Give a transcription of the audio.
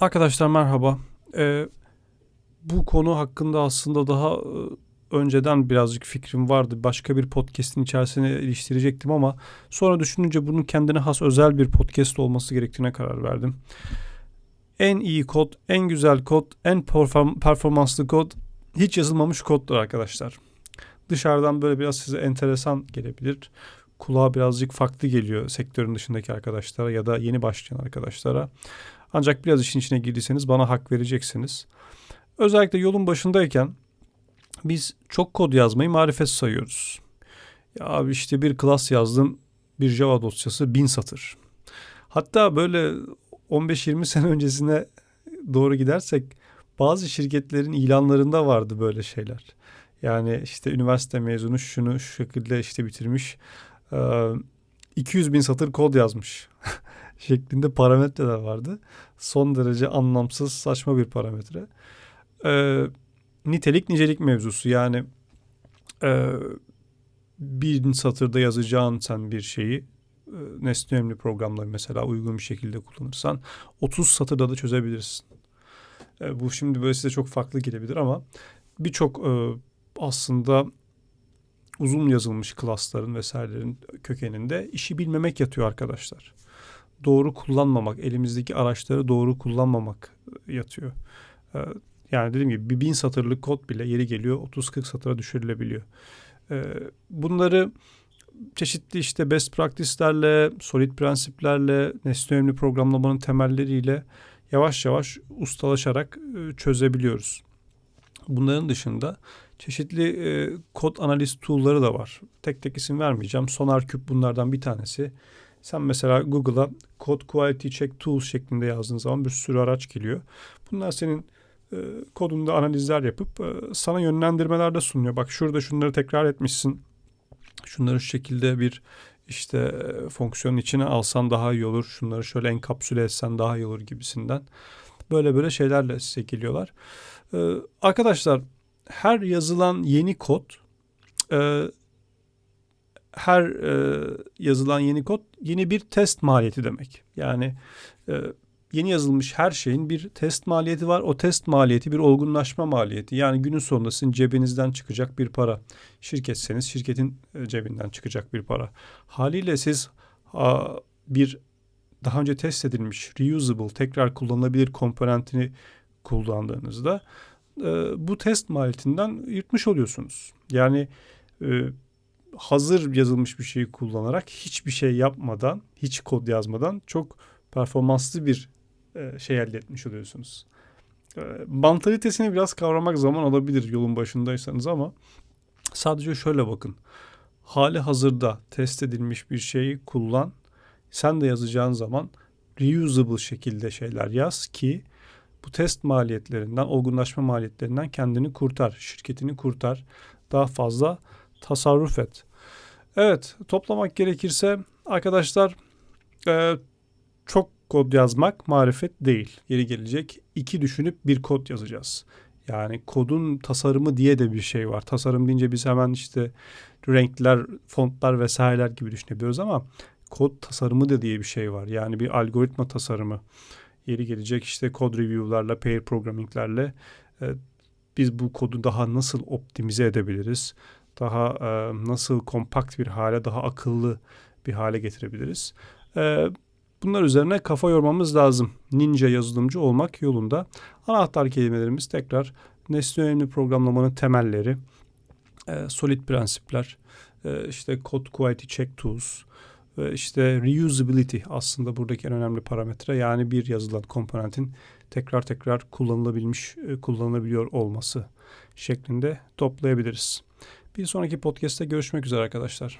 Arkadaşlar merhaba. Ee, bu konu hakkında aslında daha e, önceden birazcık fikrim vardı. Başka bir podcast'in içerisine iliştirecektim ama sonra düşününce bunun kendine has özel bir podcast olması gerektiğine karar verdim. En iyi kod, en güzel kod, en perform- performanslı kod hiç yazılmamış koddur arkadaşlar. Dışarıdan böyle biraz size enteresan gelebilir. Kulağa birazcık farklı geliyor sektörün dışındaki arkadaşlara ya da yeni başlayan arkadaşlara. Ancak biraz işin içine girdiyseniz bana hak vereceksiniz. Özellikle yolun başındayken biz çok kod yazmayı marifet sayıyoruz. Ya abi işte bir klas yazdım bir Java dosyası bin satır. Hatta böyle 15-20 sene öncesine doğru gidersek bazı şirketlerin ilanlarında vardı böyle şeyler. Yani işte üniversite mezunu şunu şu şekilde işte bitirmiş. 200 bin satır kod yazmış. şeklinde parametreler vardı. Son derece anlamsız, saçma bir parametre. Ee, nitelik nicelik mevzusu yani e, bir satırda yazacağın sen bir şeyi e, nesne önemli programları mesela uygun bir şekilde kullanırsan 30 satırda da çözebilirsin. E, bu şimdi böyle size çok farklı gelebilir ama birçok e, aslında uzun yazılmış klasların vesairelerin kökeninde işi bilmemek yatıyor arkadaşlar doğru kullanmamak, elimizdeki araçları doğru kullanmamak e, yatıyor. E, yani dediğim gibi bir bin satırlık kod bile yeri geliyor 30-40 satıra düşürülebiliyor. E, bunları çeşitli işte best practice'lerle, solid prensiplerle, nesne önemli programlamanın temelleriyle yavaş yavaş ustalaşarak çözebiliyoruz. Bunların dışında çeşitli kod analiz tool'ları da var. Tek tek isim vermeyeceğim. SonarCube bunlardan bir tanesi. Sen mesela Google'a Code Quality Check Tools şeklinde yazdığın zaman bir sürü araç geliyor. Bunlar senin e, kodunda analizler yapıp e, sana yönlendirmeler de sunuyor. Bak şurada şunları tekrar etmişsin. Şunları şu şekilde bir işte e, fonksiyonun içine alsan daha iyi olur. Şunları şöyle enkapsüle etsen daha iyi olur gibisinden. Böyle böyle şeylerle size geliyorlar. E, arkadaşlar her yazılan yeni kod e, her e, yazılan yeni kod yeni bir test maliyeti demek. Yani e, yeni yazılmış her şeyin bir test maliyeti var. O test maliyeti bir olgunlaşma maliyeti. Yani günün sonunda sizin cebinizden çıkacak bir para. Şirketseniz şirketin e, cebinden çıkacak bir para. Haliyle siz a, bir daha önce test edilmiş reusable tekrar kullanılabilir komponentini kullandığınızda e, bu test maliyetinden yırtmış oluyorsunuz. Yani e, hazır yazılmış bir şeyi kullanarak hiçbir şey yapmadan, hiç kod yazmadan çok performanslı bir e, şey elde etmiş oluyorsunuz. E, mantalitesini biraz kavramak zaman alabilir yolun başındaysanız ama sadece şöyle bakın. Hali hazırda test edilmiş bir şeyi kullan. Sen de yazacağın zaman reusable şekilde şeyler yaz ki bu test maliyetlerinden, olgunlaşma maliyetlerinden kendini kurtar, şirketini kurtar. Daha fazla tasarruf et. Evet toplamak gerekirse arkadaşlar e, çok kod yazmak marifet değil. Yeri gelecek iki düşünüp bir kod yazacağız. Yani kodun tasarımı diye de bir şey var. Tasarım deyince biz hemen işte renkler, fontlar vesaireler gibi düşünebiliyoruz ama kod tasarımı da diye bir şey var. Yani bir algoritma tasarımı. Yeri gelecek işte kod review'larla, pair programming'lerle e, biz bu kodu daha nasıl optimize edebiliriz? Daha e, nasıl kompakt bir hale, daha akıllı bir hale getirebiliriz. E, bunlar üzerine kafa yormamız lazım. Ninja yazılımcı olmak yolunda. Anahtar kelimelerimiz tekrar nesne önemli programlamanın temelleri, e, solid prensipler, e, işte code quality check tools, ve işte reusability aslında buradaki en önemli parametre. Yani bir yazılan komponentin tekrar tekrar kullanılabilmiş, e, kullanılabiliyor olması şeklinde toplayabiliriz. Bir sonraki podcast'te görüşmek üzere arkadaşlar.